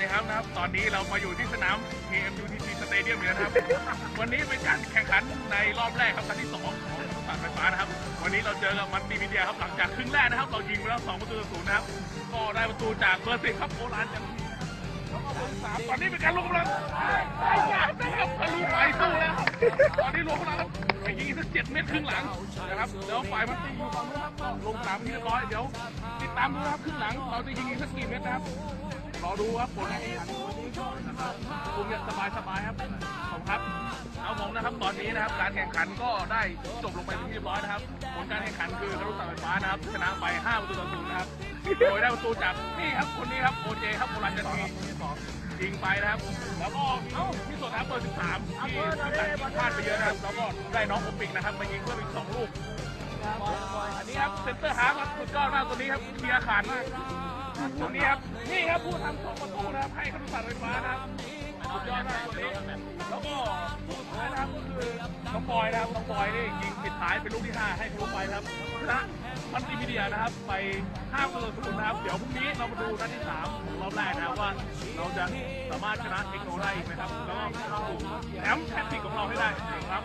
นะครับ ตอนนี้เรามาอยู่ที่สนาม KMUTC Stadium อยู่นะครับ วันนี้เป็นการแข่งขันในรอบแรกครับครั้งที่สองของสารไฟฟ้านะครับ วันนี้เราเจอกับมันดีมีเดียครับ หลังจากครึ่งแรกนะครับ เรายิงไปแล้วสองประตูต่อศูนย์นะครับ ก็ได้ประตูจากเบอร์สิบครับโอรานจันทีแล้วก็เบอร์สามตอนนี้เป็นการลงกำลังไอ้ยานนะครับทะลุไปสู้แล้วครับตอนนี้ลงกำลังครับไปยิงอีกสักเจ็ดเมตรครึ่งหลังนะครับแล้วฝ่ายมันตีอยู่ฝั่งนู้นครับก็ลงสามที่เรียบร้อยเดี๋ยวติดตามดูนะครับครึ่งหลังเราจะยิงอีกสักกี่เมตรนะครับ รอดูครับผลการแข่งขันวันนี้ก็นะครับคงจะสบายสบายครับขอบคุณครับเอาผมนะครับตอนนี้นะครับการแข่งขันก็ได้จบลงไปเป็นที่เรียบร้อยนะครับผลการแข่งขันคือคารุสารไฟฟ้านะครับชนะไป5ประตูต่อศูนย์นะครับโดยได้ประตูจากนี่ครับคนนี้ครับโอเจครับโบราณจันทียิงไปนะครับ แล้วก็เอ้าที่สุดครับเบอร์13ที่พลาดไปเยอะนะครับแล้วก็ได้น้องโอปิกนะครับมายิงเพิ่มอีกสองลูกอันนี้ครับเซนเตอร์ฮาร์ฟครับสุดยอดมากตัวนี้ครับเคลียร์ขาดมาก ตรงนี้ครับ นี่ครับผู้ทำสองประตูนะครับ ให้คำสั่งไฟฟ้านะครับสุดยอดมากตัวนี้ แล้วก็ผู้สุดท้ายนะครับก็คือน้องบอยนะครับน้องบอยนี่ยิงปิดท้ายเป็นลูกที่5ให้ทะลุไปครับชนะมันติมีเดียนะครับ ไป5ประตูศูนย์นะครับ เดี๋ยวพรุ่งนี้เรามาดูนัดที่3ของรอบแรกนะครับว่าเราจะสามารถชนะเทคโนได้อีกไหมครับ แล้วก็เข้าสู่แชมป์แพทริกของเราให้ได้ครับ